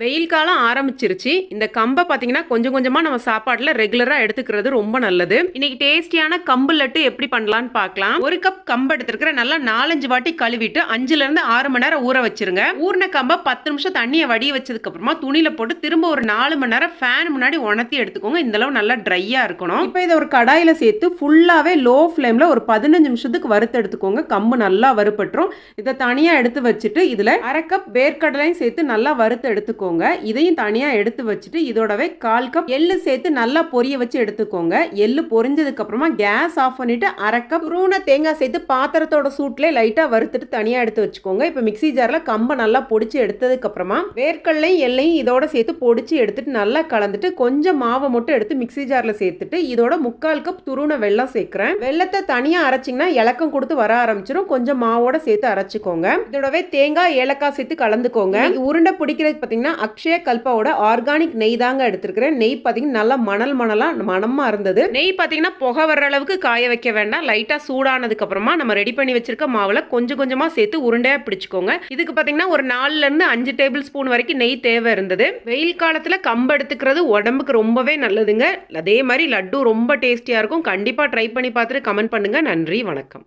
வெயில் காலம் ஆரம்பிச்சிருச்சு. இந்த கம்பை பார்த்தீங்கன்னா கொஞ்சம் கொஞ்சமாக நம்ம சாப்பாட்டில் ரெகுலராக எடுத்துக்கிறது ரொம்ப நல்லது. இன்னைக்கு டேஸ்டியான கம்பு லட்டு எப்படி பண்ணலான்னு பார்க்கலாம் ஒரு கப் கம்பு எடுத்துருக்கிற நல்லா நாலஞ்சு வாட்டி கழுவிட்டு அஞ்சுலேருந்து ஆறு மணி நேரம் ஊற வச்சிருங்க. ஊர்ன கம்பை பத்து நிமிஷம் தண்ணியை வடிய வச்சதுக்கப்புறமா துணியில் போட்டு திரும்ப ஒரு நாலு மணி நேரம் ஃபேன் முன்னாடி உணர்த்தி எடுத்துக்கோங்க. இந்தளவு நல்லா ட்ரையாக இருக்கணும். இப்போ இதை ஒரு கடாயில் சேர்த்து ஃபுல்லாகவே லோ ஃப்ளேமில் ஒரு பதினஞ்சு நிமிஷத்துக்கு வறுத்து எடுத்துக்கோங்க. கம்பு நல்லா வறுப்பட்டுரும் இதை தனியாக எடுத்து வச்சுட்டு இதில் அரை கப் வேர்க்கடலையும் சேர்த்து நல்லா வறுத்து எடுத்துக்கோங்க. இதையும் தனியாக எடுத்து வச்சுட்டு இதோடவே கால் கப் எள்ளு சேர்த்து நல்லா பொரிய வச்சு எடுத்துக்கோங்க. எள்ளு பொரிஞ்சதுக்கு அப்புறமா கேஸ் ஆஃப் பண்ணிட்டு அரை கப் ரூன தேங்காய் சேர்த்து பாத்திரத்தோட சூட்லேயே லைட்டா வறுத்துட்டு தனியா எடுத்து வச்சுக்கோங்க. இப்போ மிக்ஸி ஜார்ல கம்பை நல்லா பொடிச்சு எடுத்ததுக்கு அப்புறமா வேர்க்கடலையும் எல்லையும் இதோட சேர்த்து பொடிச்சு எடுத்துட்டு நல்லா கலந்துட்டு கொஞ்சம் மாவை மட்டும் எடுத்து மிக்ஸி ஜார்ல சேர்த்துட்டு இதோட முக்கால் கப் துருண வெல்லம் சேர்க்கிறேன். வெள்ளத்தை தனியா அரைச்சிங்கன்னா இலக்கம் கொடுத்து வர ஆரம்பிச்சிடும் கொஞ்சம் மாவோட சேர்த்து அரைச்சிக்கோங்க. இதோடவே தேங்காய் ஏலக்காய் சேர்த்து கலந்துக்கோங்க. உருண்டை பிடிக்கிறதுக்கு பார்த்தீங்கன்னா அக்ஷய கல்பாவோட ஆர்கானிக் நெய் தாங்க எடுத்திருக்கிறேன். நெய் பார்த்தீங்கன்னா நல்லா மணல் மணலாக மணமாக இருந்தது. நெய் பார்த்தீங்கன்னா புகை வர்ற அளவுக்கு காய வைக்க வேண்டாம். லைட்டாக சூடானதுக்கு அப்புறமா நம்ம ரெடி பண்ணி வச்சிருக்க மாவில் கொஞ்சம் கொஞ்சமாக சேர்த்து உருண்டையாக பிடிச்சிக்கோங்க. இதுக்கு பார்த்தீங்கன்னா ஒரு நாலுலேருந்து அஞ்சு டேபிள் ஸ்பூன் வரைக்கும் நெய் தேவை இருந்தது. வெயில் காலத்தில் கம்பு எடுத்துக்கிறது உடம்புக்கு ரொம்பவே நல்லதுங்க. அதே மாதிரி லட்டு ரொம்ப டேஸ்டியாக இருக்கும். கண்டிப்பாக ட்ரை பண்ணி பார்த்துட்டு கமெண்ட் பண்ணுங்கள் நன்றி வணக்கம்.